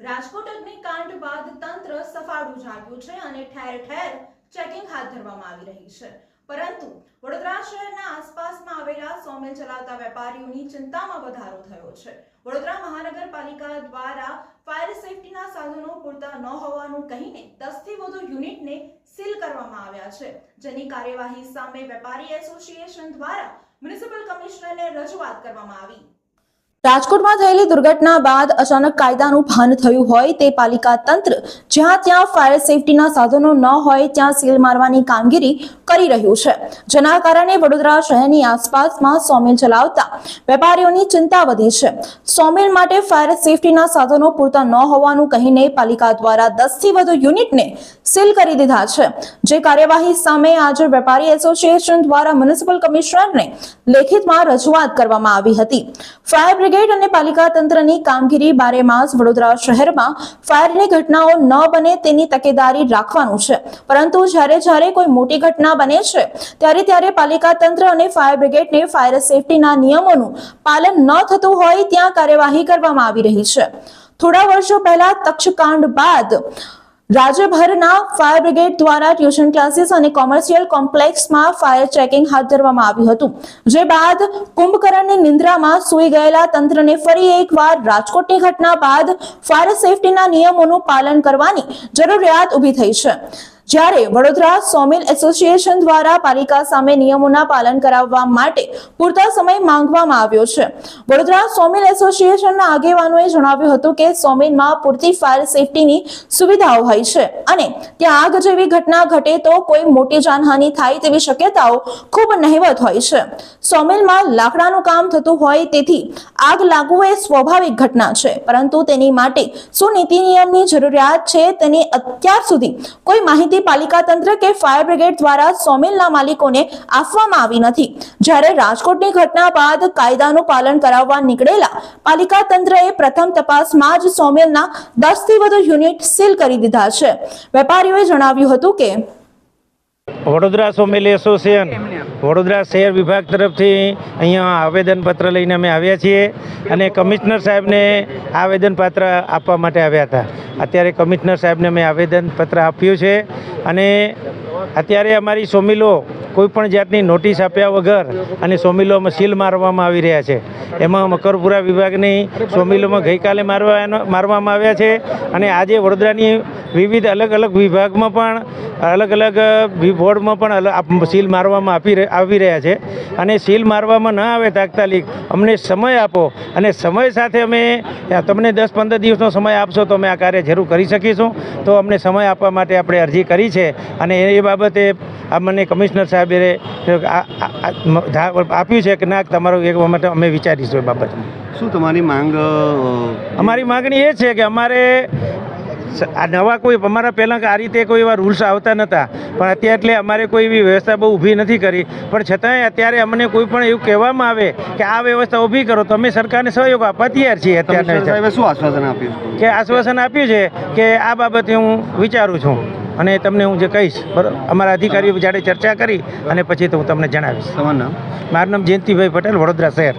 રાજકોટ અગ્નિકાંડ બાદ તંત્ર સફાળું જાગ્યું છે અને ઠેર ઠેર ચેકિંગ હાથ ધરવામાં આવી રહી છે. પરંતુ વડોદરા શહેરના આસપાસમાં આવેલા સોમેલ ચલાવતા વેપારીઓની ચિંતામાં વધારો થયો છે. વડોદરા મહાનગરપાલિકા દ્વારા ફાયર સેફટીના સાધનો પૂરતા ન હોવાનું કહીને દસથી વધુ યુનિટને સીલ કરવામાં આવ્યા છે. જેની કાર્યવાહી સામે વેપારી એસોસિએશન દ્વારા મ્યુનિસિપલ કમિશનરને રજૂઆત કરવામાં આવી. રાજકોટમાં થયેલી દુર્ઘટના બાદ અચાનક કાયદાનું ભાન થયું હોય તે પાલિકા તંત્ર જ્યાં ત્યાં ફાયર સેફટીના સાધનો ન હોય ત્યાં સીલ મારવાની કામગીરી કરી રહ્યું છે. જેના કારણે વડોદરા શહેરની આસપાસમાં સોમેલ ચલાવતા વેપારીઓની ચિંતા વધી છે. સોમેલ માટે ફાયર સેફટીના સાધનો પૂરતા ન હોવાનું કહીને પાલિકા દ્વારા દસથી વધુ યુનિટને સીલ કરી દીધા છે. જે કાર્યવાહી સામે આજે વેપારી એસોસિએશન દ્વારા મ્યુનિસિપલ કમિશનરને લેખિતમાં રજૂઆત કરવામાં આવી હતી. ફાયર બ્રિગેડ અને પાલિકા તંત્રની કામગીરી બારે માસ વડોદરા શહેરમાં ફાયરની ઘટનાઓ ન બને તેની તકેદારી રાખવાનું છે. પરંતુ જ્યારે જ્યારે કોઈ મોટી ઘટના બને છે. ત્યારે ત્યારે પાલિકા તંત્ર અને ફાયર બ્રિગેડને ફાયર સેફટીના નિયમોનું પાલન ન થતું હોય ત્યાં કાર્યવાહી કરવામાં આવી રહી છે. થોડા વર્ષો પહેલા તક્ષકાંડ બાદ રાજ્યભરના ફાયર બ્રિગેડ દ્વારા ટ્યુશન ક્લાસીસ અને કોમર્શિયલ કોમ્પ્લેક્સમાં ફાયર ચેકિંગ હાથ ધરવામાં આવ્યું હતું. જે બાદ કુંભકર્ણની નિંદ્રામાં સૂઈ ગયેલા તંત્રને ફરી એકવાર રાજકોટની ઘટના બાદ ફાયર સેફટીના નિયમોનું પાલન કરવાની જરૂરિયાત ઊભી થઈ છે. જ્યારે વડોદરા સોમિલ એસોસિએશન દ્વારા પાલિકા સામે નિયમોના પાલન કરાવવા માટે પૂરતા સમય માંગવામાં આવ્યો છે. વડોદરા સોમિલ એસોસિએશનના આગેવાનોએ જણાવ્યું હતું કે સોમિલમાં પૂરતી ફાયર સેફટીની સુવિધાઓ હોય છે અને ત્યાં આગ જેવી ઘટના ઘટે તો કોઈ મોટી જાનહાનિ થાય તેવી શક્યતાઓ ખૂબ નહિવત હોય છે. સોમિલમાં લાકડાનું કામ થતું હોય તેથી આગ લાગવું એ સ્વાભાવિક ઘટના છે, પરંતુ તેની માટે શું નીતિ નિયમની જરૂરિયાત છે તેની અત્યાર સુધી કોઈ માહિતી પાલિકા તંત્ર કે ફાયર બ્રિગેડ દ્વારા સોમિલના માલિકોને આપવામાં આવી નથી. જ્યારે રાજકોટની ઘટના બાદ કાયદાનું પાલન કરાવવા નીકળેલા પાલિકા તંત્રએ પ્રથમ તપાસમાં જ સોમિલના દસથી વધુ યુનિટ સીલ કરી દીધા છે. વેપારીઓએ જણાવ્યું હતું કે વડોદરા સોમેલી એસોસિએશન. વડોદરા શહેર વિભાગ તરફથી અહીંયા આવેદનપત્ર લઈને અમે આવ્યા છીએ અને કમિશનર સાહેબને આવેદનપત્ર આપવા માટે આવ્યા હતા. અત્યારે કમિશનર સાહેબને મેં આવેદનપત્ર આપ્યું છે અને અત્યારે અમારી સોમિલો કોઈપણ જાતની નોટિસ આપ્યા વગર અને સોમિલોમાં સીલ મારવામાં આવી રહ્યા છે. એમાં મકરપુરા વિભાગની સોમિલોમાં ગઈકાલે મારવા મારવામાં આવ્યા છે અને આજે વડોદરાની વિવિધ અલગ અલગ વિભાગમાં પણ અલગ અલગ બોર્ડમાં પણ સીલ મારવામાં આપી આવી રહ્યા છે. અને સીલ મારવામાં ન આવે તાત્કાલિક અમને સમય આપો. અને સમય સાથે અમે તમને દસ પંદર દિવસનો સમય આપશો તો અમે આ કાર્ય જરૂર કરી શકીશું. તો અમને સમય આપવા માટે આપણે અરજી કરી છે. અને એ બાબતે આ મને કમિશનર સાહેબે આપ્યું છે કે ના તમારું એક માટે અમે વિચારીશું એ બાબતમાં. શું તમારી માંગ અમારી માગણી એ છે કે અમારે આ નવા કોઈ અમારા પહેલાં આ રીતે કોઈ એવા રૂલ્સ આવતા નહોતા. પણ અત્યારે એટલે અમારે કોઈ એવી વ્યવસ્થા બહુ ઊભી નથી કરી. પણ છતાંય અત્યારે અમને કોઈ પણ એવું કહેવામાં આવે કે આ વ્યવસ્થા ઊભી કરો તો અમે સરકારને સહયોગ આપવા તૈયાર છીએ અત્યારે શું આશ્વાસન આપ્યું કે આશ્વાસન આપ્યું છે કે આ બાબતે હું વિચારું છું અને તમને હું જે કહીશ બરાબર અમારા અધિકારીઓ જાડે ચર્ચા કરી અને પછી તો હું તમને જણાવીશ. તમારું નામ? મારું નામ જયંતિભાઈ પટેલ વડોદરા શહેર.